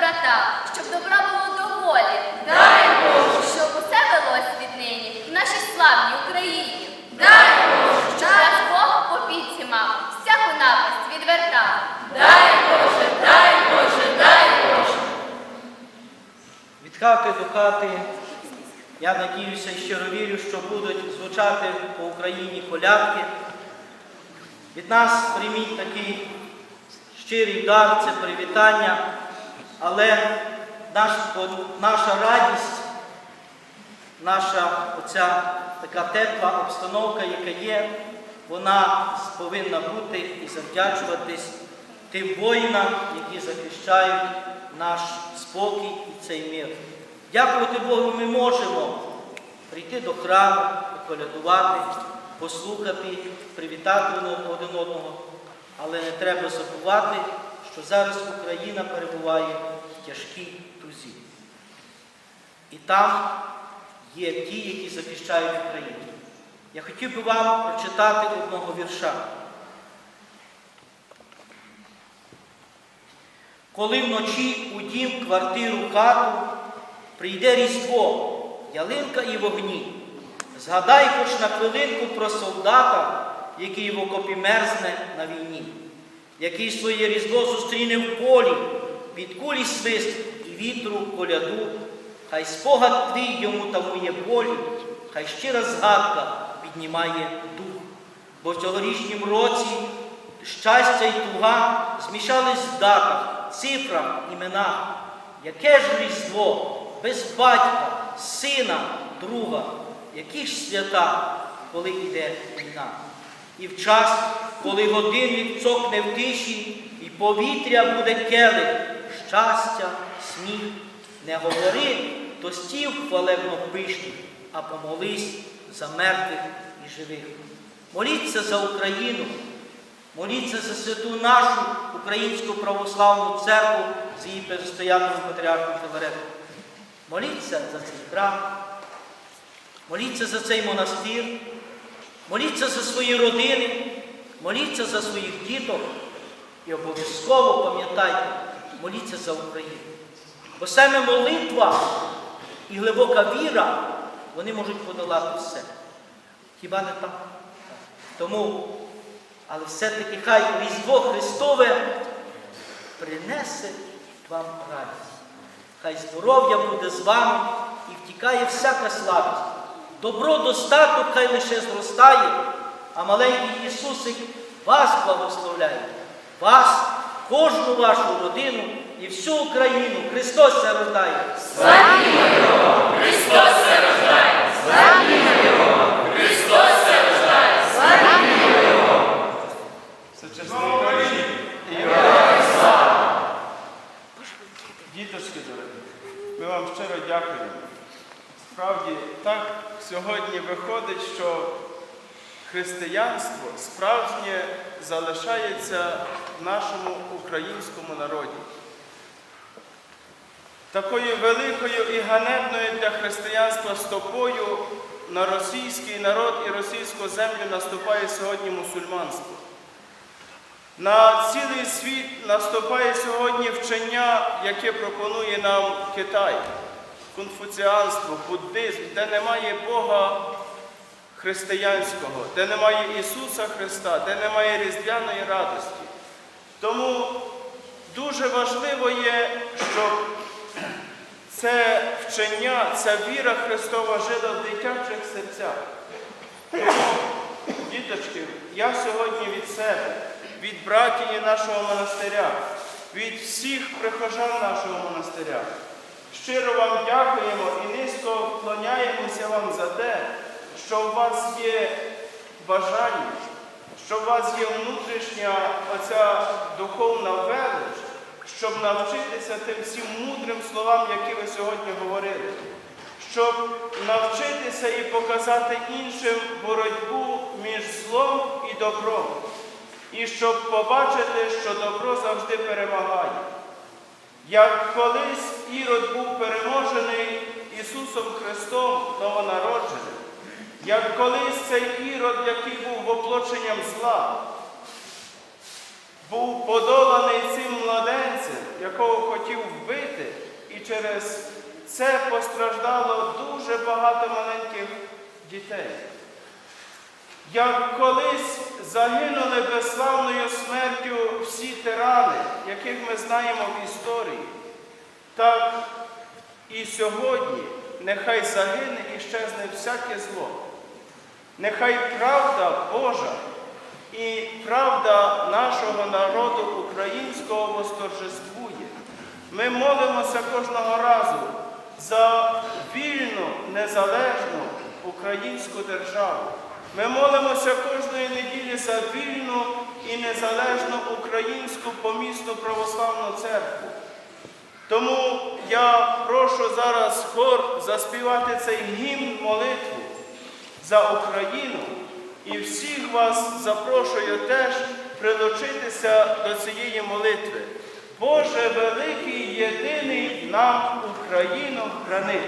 доброта, щоб добра було доволі. Дай Боже, щоб усе велось віднині в нашій славній Україні. Дай Боже, щоб нас Бог по піці мав, всяку напасть відвертав. Дай Боже, дай Боже, дай Боже. Від хати до хати. Я надіюся і щиро вірю, що будуть звучати по Україні колядки. Від нас прийміть такий щирий дар, це привітання, але наш, наша радість, наша оця така тепла обстановка, яка є, вона повинна бути і завдячуватись тим воїнам, які захищають наш спокій і цей мир. Дякувати Богу, ми можемо прийти до храму, поколядувати, послухати, привітати один одного. Але не треба забувати, що зараз Україна перебуває в тяжкій тузі. І там є ті, які захищають Україну. Я хотів би вам прочитати одного вірша. Коли вночі у дім, квартиру, хату прийде різдво, ялинка і вогні, згадай хоч на хвилинку про солдата, який в окопі мерзне на війні, який своє різдво зустріне в полі, під кулі свист і вітру коляду, хай спогад твій йому тамує болі, хай щира згадка піднімає дух, бо в цьогорічнім році щастя й туга змішались в датах, цифрах, іменах. Яке ж різдво без батька, сина, друга, які ж свята, коли йде війна? І в час, коли годинник цокне в тиші, і повітря буде келих, щастя, сміх, не говори, то стів хвалебно пишні, а помолись за мертвих і живих. Моліться за Україну. Моліться за святу нашу Українську православну церкву з її предстоятелем патріархом Філаретом. Моліться за цей храм, моліться за цей монастир, моліться за свої родини, моліться за своїх діток і обов'язково пам'ятайте, моліться за Україну. Бо саме молитва і глибока віра, вони можуть подолати все. Хіба не так? Тому але все-таки хай Різдво Христове принесе вам радість. Хай здоров'я буде з вами і втікає всяка слабість. Добро достаток хай лише зростає, а маленький Ісусик вас благословляє, вас, кожну вашу родину і всю Україну. Христос рождає. Слава Його! Христос рождає Його! Христос се рождає! Славімо Його! Всечесний Діточки дорогі, ми вам щиро дякуємо. Справді, так сьогодні виходить, що християнство справжнє залишається в нашому українському народі. Такою великою і ганебною для християнства стопою на російський народ і російську землю наступає сьогодні мусульманство. На цілий світ наступає сьогодні вчення, яке пропонує нам Китай, конфуціанство, буддизм, де немає Бога християнського, де немає Ісуса Христа, де немає різдвяної радості. Тому дуже важливо є, щоб це вчення, ця віра Христова жила в дитячих серцях. Тому, діточки, я сьогодні від себе, від братії нашого монастиря, від всіх прихожан нашого монастиря. Щиро вам дякуємо і низько вклоняємося вам за те, що у вас є бажання, що у вас є внутрішня оця духовна велич, щоб навчитися тим всім мудрим словам, які ви сьогодні говорили, щоб навчитися і показати іншим боротьбу між злом і добром, і щоб побачити, що добро завжди перемагає. Як колись Ірод був переможений Ісусом Христом новонародженим, як колись цей Ірод, який був воплоченням зла, був подоланий цим младенцем, якого хотів вбити, і через це постраждало дуже багато маленьких дітей. Як колись загинули безславною смертю всі тирани, яких ми знаємо в історії, так і сьогодні нехай загине і щезне всяке зло. Нехай правда Божа і правда нашого народу українського восторжествує. Ми молимося кожного разу за вільну, незалежну українську державу. Ми молимося кожної неділі за вільну і незалежну українську помісну православну церкву. Тому я прошу зараз хор заспівати цей гімн молитву за Україну і всіх вас запрошую теж прилучитися до цієї молитви. Боже великий, єдиний нам Україну храни.